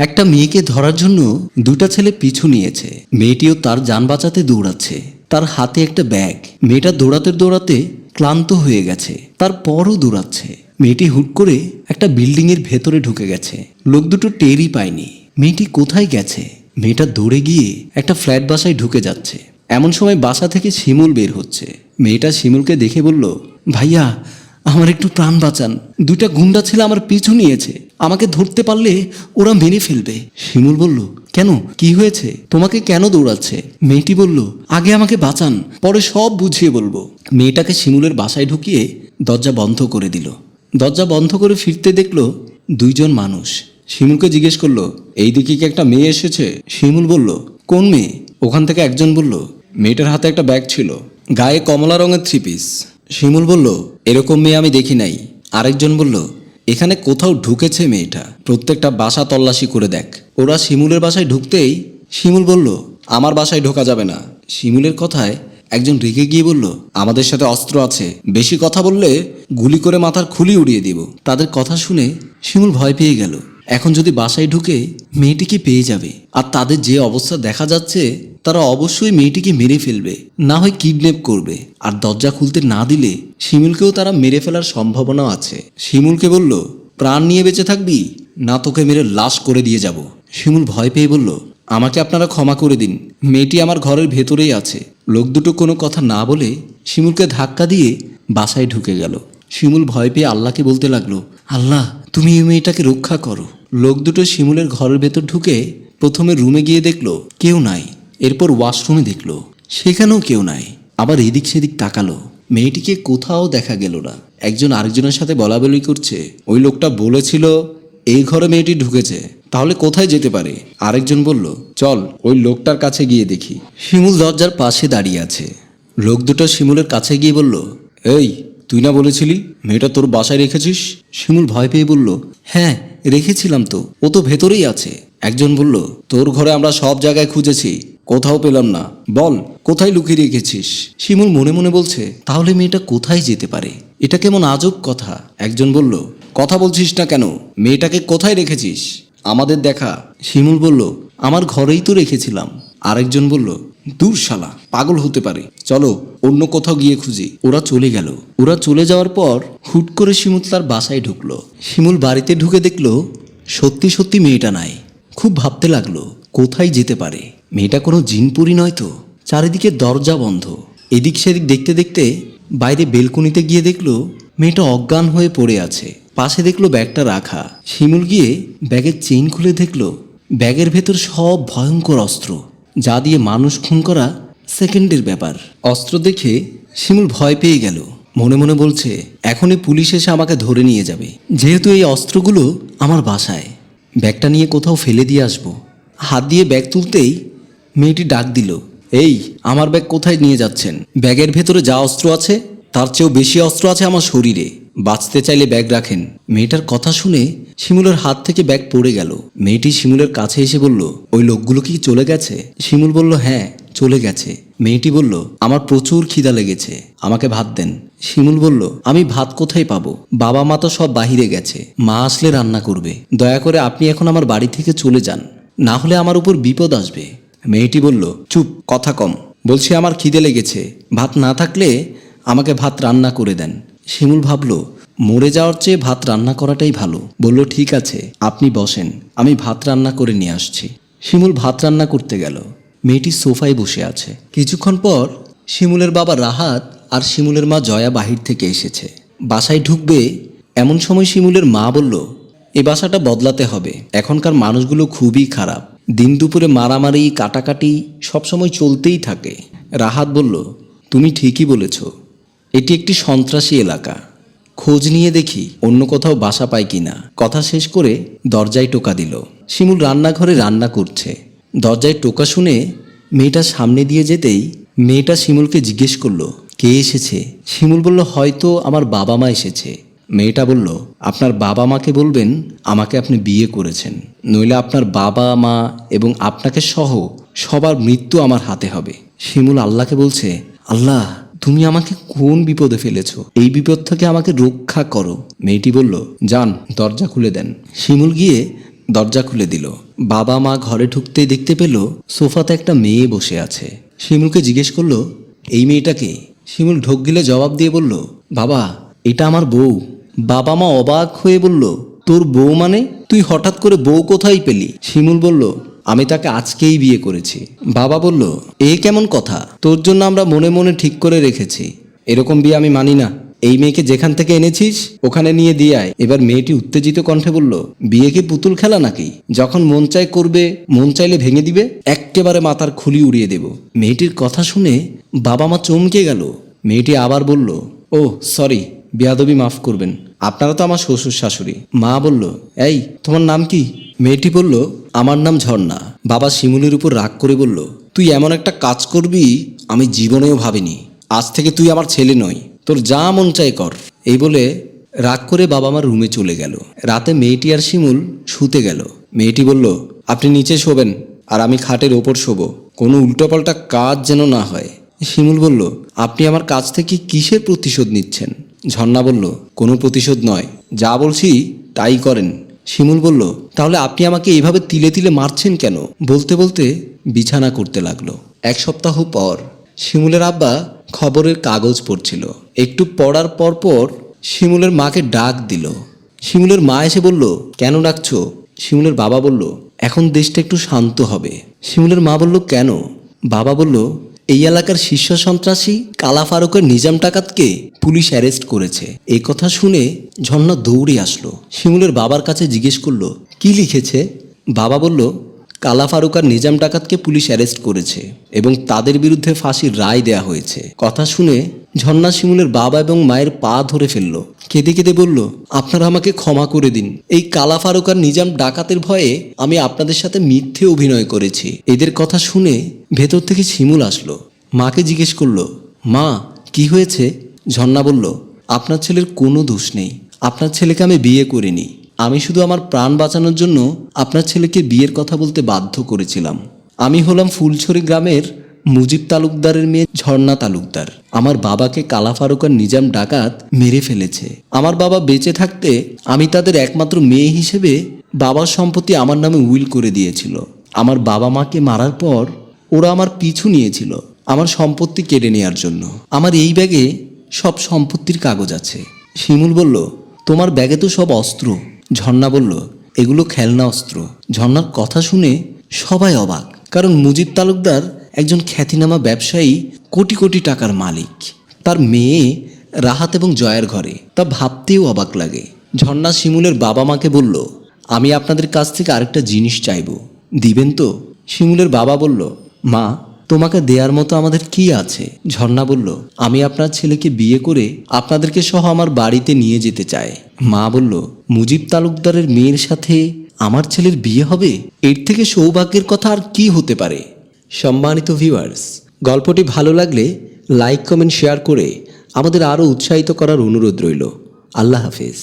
একটা মেয়েকে ধরার জন্য দুটা ছেলে পিছু নিয়েছে। মেয়েটিও তার যান বাঁচাতে দৌড়াচ্ছে। তার হাতে একটা ব্যাগ। মেয়েটা দৌড়াতে দৌড়াতে ক্লান্ত হয়ে গেছে। তারপরও দৌড়াচ্ছে। মেয়েটি হুট করে একটা বিল্ডিং এর ভেতরে ঢুকে গেছে। লোক দুটো টেরই পায়নি। মেয়েটি কোথায় গেছে? মেয়েটা দৌড়ে গিয়ে একটা ফ্ল্যাট বাসায় ঢুকে যাচ্ছে। এমন সময় বাসা থেকে শিমুল বের হচ্ছে। মেয়েটা শিমুলকে দেখে বলল, ভাইয়া, আমার একটু প্রাণ বাঁচান। দুইটা গুন্ডা ছেলে আমার পিছু নিয়েছে। আমাকে ধরতে পারলে ওরা মেরে ফেলবে। শিমুল বলল, কেন? কি হয়েছে? তোমাকে কেন দৌড়াচ্ছে? মেয়েটি বলল, আগে আমাকে বাঁচান, পরে সব বুঝিয়ে বলব। মেয়েটাকে শিমুলের বাসায় ঢুকিয়ে দরজা বন্ধ করে দিল। দরজা বন্ধ করে ফিরতে দেখল দুইজন মানুষ। শিমুলকে জিজ্ঞেস করল, এই দিকে কি একটা মেয়ে এসেছে? শিমুল বলল, কোন মেয়ে? ওখান থেকে একজন বলল, মেয়েটার হাতে একটা ব্যাগ ছিল, গায়ে কমলা রঙের থ্রি পিস। শিমুল বলল, এরকম মেয়ে আমি দেখি নাই। আরেকজন বলল এখানে কোথাও ঢুকেছে মেয়েটা। প্রত্যেকটা বাসা তল্লাশি করে দেখ। ওরা শিমুলের বাসায় ঢুকতেই শিমুল বলল, আমার বাসায় ঢোকা যাবে না। শিমুলের কথায় একজন রেগে গিয়ে বলল, আমাদের সাথে অস্ত্র আছে। বেশি কথা বললে গুলি করে মাথার খুলি উড়িয়ে দিব। তাদের কথা শুনে শিমুল ভয় পেয়ে গেল। এখন যদি বাসায় ঢুকে মেয়েটিকে পেয়ে যাবে, আর তাদের যে অবস্থা দেখা যাচ্ছে, তারা অবশ্যই মেয়েটিকে মেরে ফেলবে, না হয় কিডন্যাপ করবে। আর দরজা খুলতে না দিলে শিমুলকেও তারা মেরে ফেলার সম্ভাবনা আছে। শিমুলকে বলল, প্রাণ নিয়ে বেঁচে থাকবি? না তোকে মেরে লাশ করে দিয়ে যাব। শিমুল ভয় পেয়ে বলল, আমাকে আপনারা ক্ষমা করে দিন। মেয়েটি আমার ঘরের ভেতরেই আছে। লোক দুটো কোনো কথা না বলে শিমুলকে ধাক্কা দিয়ে বাসায় ঢুকে গেল। শিমুল ভয় পেয়ে আল্লাহকে বলতে লাগল, আল্লাহ, তুমি এই মেয়েটাকে রক্ষা করো। লোক দুটো শিমুলের ঘরের ভেতর ঢুকে প্রথমে রুমে গিয়ে দেখল কেউ নাই। এরপর ওয়াশরুমে দেখল। সেখানেও কেউ নাই। আবার এদিক সেদিক তাকালো। মেয়েটিকে কোথাও দেখা গেল না। একজন আরেকজনের সাথে বলা বলি করছে। ওই লোকটা বলেছিল, এই ঘরে মেয়েটি ঢুকেছে। তাহলে কোথায় যেতে পারে? আরেকজন বলল, চল, ওই লোকটার কাছে গিয়ে দেখি। শিমুল দরজার পাশে দাঁড়িয়ে আছে। লোক দুটো শিমুলের কাছে গিয়ে বলল, এই, তুই না বলেছিলি মেয়েটা তোর বাসায় রেখেছিস? শিমুল ভয় পেয়ে বলল হ্যাঁ রেখেছিলাম তো, ও তো ভেতরেই আছে। একজন বলল, তোর ঘরে আমরা সব জায়গায় খুঁজেছি, কোথাও পেলাম না। বল, কোথায় লুকিয়ে রেখেছিস? শিমুল মনে মনে বলছে, তাহলে মেয়েটা কোথায় যেতে পারে? এটা কেমন আজব কথা। একজন বলল, কথা বলছিস না কেন? মেয়েটাকে কোথায় রেখেছিস? আমাদের দেখা। শিমুল বলল আমার ঘরেই তো রেখেছিলাম। আরেকজন বলল, দূর শালা, পাগল হতে পারে। চলো, অন্য কোথাও গিয়ে খুঁজি। ওরা চলে গেল। ওরা চলে যাওয়ার পর হুট করে শিমুল তার বাসায় ঢুকলো। শিমুল বাড়িতে ঢুকে দেখল, সত্যি সত্যি মেয়েটা নাই। খুব ভাবতে লাগল, কোথায় যেতে পারে? মেয়েটা কোনো জিনপুরি নয় তো। চারিদিকে দরজা বন্ধ। এদিক সেদিক দেখতে দেখতে বাইরে বেলকনিতে গিয়ে দেখল, মেয়েটা অজ্ঞান হয়ে পড়ে আছে। পাশে দেখল ব্যাগটা রাখা। শিমুল গিয়ে ব্যাগের চেইন খুলে দেখল ব্যাগের ভেতর সব ভয়ঙ্কর অস্ত্র, যা দিয়ে মানুষ খুন করা সেকেন্ডের ব্যাপার। অস্ত্র দেখে শিমুল ভয় পেয়ে গেল। মনে মনে বলছে, এখনই পুলিশ এসে আমাকে ধরে নিয়ে যাবে। যেহেতু এই অস্ত্রগুলো আমার বাসায়। ব্যাগটা নিয়ে কোথাও ফেলে দিয়ে আসব। হাত দিয়ে ব্যাগ তুলতেই মেয়েটি ডাক দিল, এই, আমার ব্যাগ কোথায় নিয়ে যাচ্ছেন? ব্যাগের ভেতরে যা অস্ত্র আছে তার চেয়েও বেশি অস্ত্র আছে আমার শরীরে। বাঁচতে চাইলে ব্যাগ রাখেন। মেয়েটার কথা শুনে শিমুলের হাত থেকে ব্যাগ পড়ে গেল। মেয়েটি শিমুলের কাছে এসে বলল, ওই লোকগুলো কি চলে গেছে? শিমুল বলল হ্যাঁ চলে গেছে। মেয়েটি বলল, আমার প্রচুর খিদা লেগেছে, আমাকে ভাত দেন। শিমুল বলল, আমি ভাত কোথায় পাবো? বাবা মা তো সব বাহিরে গেছে। মা আসলে রান্না করবে। দয়া করে আপনি এখন আমার বাড়ি থেকে চলে যান। না হলে আমার উপর বিপদ আসবে। মেয়েটি বলল, চুপ, কথা কম। বলছি আমার খিদে লেগেছে। ভাত না থাকলে আমাকে ভাত রান্না করে দেন। শিমুল ভাবল, মরে যাওয়ার চেয়ে ভাত রান্না করাটাই ভালো। বলল, ঠিক আছে, আপনি বসেন, আমি ভাত রান্না করে নিয়ে আসছি। শিমুল ভাত রান্না করতে গেল। মেয়েটি সোফায় বসে আছে। কিছুক্ষণ পর শিমুলের বাবা রাহাত আর শিমুলের মা জয়া বাহির থেকে এসেছে। বাসায় ঢুকবে, এমন সময় শিমুলের মা বলল, এ বাসাটা বদলাতে হবে। এখনকার মানুষগুলো খুবই খারাপ। দিন দুপুরে মারামারি, কাটাকাটি সবসময় চলতেই থাকে। রাহাত বলল, তুমি ঠিকই বলেছ। এটি একটি সন্ত্রাসী এলাকা। খোঁজ নিয়ে দেখি অন্য কোথাও বাসা পায় কিনা। কথা শেষ করে দরজায় টোকা দিল। শিমুল রান্নাঘরে রান্না করছে। দরজায় টোকা শুনে মেয়েটা সামনে দিয়ে যেতেই মেয়েটা শিমুলকে জিজ্ঞেস করল, কে এসেছে? শিমুল বলল, হয়তো আমার বাবা মা এসেছে। মেয়েটা বলল, আপনার বাবা মাকে বলবেন আমাকে আপনি বিয়ে করেছেন। নইলে আপনার বাবা মা এবং আপনাকে সহ সবার মৃত্যু আমার হাতে হবে। শিমুল আল্লাহকে বলছে, আল্লাহ তুমি আমাকে কোন বিপদে ফেলেছ? এই বিপদ থেকে আমাকে রক্ষা করো। মেয়েটি বলল, যান, দরজা খুলে দেন। শিমুল গিয়ে দরজা খুলে দিল। বাবা মা ঘরে ঢুকতেই দেখতে পেল, সোফাতে একটা মেয়ে বসে আছে। শিমুলকে জিজ্ঞেস করল, এই মেয়েটাকে শিমুল ঢোক গিলে জবাব দিয়ে বলল, বাবা, এটা আমার বউ। বাবা মা অবাক হয়ে বলল, তোর বউ মানে? তুই হঠাৎ করে বউ কোথায় পেলি? শিমুল বলল আমি তাকে আজকেই বিয়ে করেছি। বাবা বলল, এ কেমন কথা? তোর জন্য আমরা মনে মনে ঠিক করে রেখেছি। এরকম বিয়ে আমি মানি না। এই মেয়েকে যেখান থেকে এনেছিস, ওখানে নিয়ে দিয়ে আয়। এবার মেয়েটি উত্তেজিত কণ্ঠে বলল, বিয়ে কি পুতুল খেলা নাকি? যখন মন চাই করবে, মন চাইলে ভেঙে দিবে একেবারে মাথার খুলি উড়িয়ে দেব। মেয়েটির কথা শুনে বাবা মা চমকে গেল। মেয়েটি আবার বলল ও সরি, বেয়াদবি মাফ করবেন। আপনারা তো আমার শ্বশুর শাশুড়ি। মা বলল, এই, তোমার নাম কি? মেয়েটি বলল, আমার নাম ঝর্ণা। বাবা শিমুলের উপর রাগ করে বলল, তুই এমন একটা কাজ করবি, আমি জীবনেও ভাবিনি। আজ থেকে তুই আমার ছেলে নই। তোর যা মন চাই কর। এই বলে রাগ করে বাবা আমার রুমে চলে গেল। রাতে মেয়েটি আর শিমুল শুতে গেল। মেয়েটি বলল, আপনি নিচে শোবেন, আর আমি খাটের ওপর শোবো। কোনো উল্টোপাল্টা কাজ যেন না হয়। শিমুল বলল, আপনি আমার কাছ থেকে কিসের প্রতিশোধ নিচ্ছেন? ঝর্ণা বলল, কোনো প্রতিশোধ নয়। যা বলছি তাই করেন। শিমুল বলল, তাহলে আপনি আমাকে এইভাবে তিলে তিলে মারছেন কেন? বলতে বলতে বিছানা করতে লাগল। এক সপ্তাহ পর শিমুলের আব্বা খবরের কাগজ পড়ছিল। একটু পড়ার পর পর শিমুলের মাকে ডাক দিল। শিমুলের মা এসে বলল, কেন ডাকছো? শিমুলের বাবা বলল, এখন দেশটা একটু শান্ত হবে। শিমুলের মা বলল, কেন? বাবা বলল এই এলাকার শীর্ষ সন্ত্রাসী কালা ফারুকের নিজাম টাকাতকে পুলিশ অ্যারেস্ট করেছে। এই কথা শুনে ঝর্ণা দৌড়ে আসলো। শিমুলের বাবার কাছে জিজ্ঞেস করল, কি লিখেছে? বাবা বলল কালা ফারুক আর নিজাম ডাকাতকে পুলিশ অ্যারেস্ট করেছে এবং তাদের বিরুদ্ধে ফাঁসির রায় দেয়া হয়েছে। কথা শুনে ঝর্ণা শিমুলের বাবা এবং মায়ের পা ধরে ফেলল। কেঁদে কেঁদে বলল, আপনারা আমাকে ক্ষমা করে দিন। এই কালা ফারুক আর নিজাম ডাকাতের ভয়ে আমি আপনাদের সাথে মিথ্যে অভিনয় করেছি। এদের কথা শুনে ভেতর থেকে শিমুল আসলো। মাকে জিজ্ঞেস করল, মা, কি হয়েছে? ঝর্ণা বলল, আপনার ছেলের কোনো দোষ নেই। আপনার ছেলেকে আমি বিয়ে করিনি। আমি শুধু আমার প্রাণ বাঁচানোর জন্য আপনার ছেলেকে বিয়ের কথা বলতে বাধ্য করেছিলাম। আমি হলাম ফুলছড়ি গ্রামের মুজিব তালুকদারের মেয়ে ঝর্ণা তালুকদার। আমার বাবাকে কালা ফারুক আর নিজাম ডাকাত মেরে ফেলেছে। আমার বাবা বেঁচে থাকতে আমি তাদের একমাত্র মেয়ে হিসেবে বাবার সম্পত্তি আমার নামে উইল করে দিয়েছিল। আমার বাবা মাকে মারার পর ওরা আমার পিছু নিয়েছিল আমার সম্পত্তি কেড়ে নেওয়ার জন্য। আমার এই ব্যাগে সব সম্পত্তির কাগজ আছে। শিমুল বলল, তোমার ব্যাগে তো সব অস্ত্র। ঝর্ণা বলল, এগুলো খেলনা অস্ত্র। ঝর্ণার কথা শুনে সবাই অবাক, কারণ মুজিব তালুকদার একজন খ্যাতিনামা ব্যবসায়ী, কোটি কোটি টাকার মালিক। তার মেয়ে রাহাত এবং জয়ের ঘরে, তা ভাবতেও অবাক লাগে। ঝর্ণা শিমুলের বাবা মাকে বলল, আমি আপনাদের কাছ থেকে আরেকটা জিনিস চাইব। দিবেন তো? শিমুলের বাবা বলল, মা তোমাকে দেয়ার মতো আমাদের কি আছে? ঝর্ণা বলল, আমি আপনার ছেলেকে বিয়ে করে আপনাদেরকে সহ আমার বাড়িতে নিয়ে যেতে চাই। মা বলল, মুজিব তালুকদারের মেয়ের সাথে আমার ছেলের বিয়ে হবে? এর থেকে সৌভাগ্যের কথা আর কি হতে পারে? সম্মানিত ভিউয়ার্স গল্পটি ভালো লাগলে লাইক কমেন্ট শেয়ার করে আমাদের আরও উৎসাহিত করার অনুরোধ রইল। আল্লাহ হাফিজ।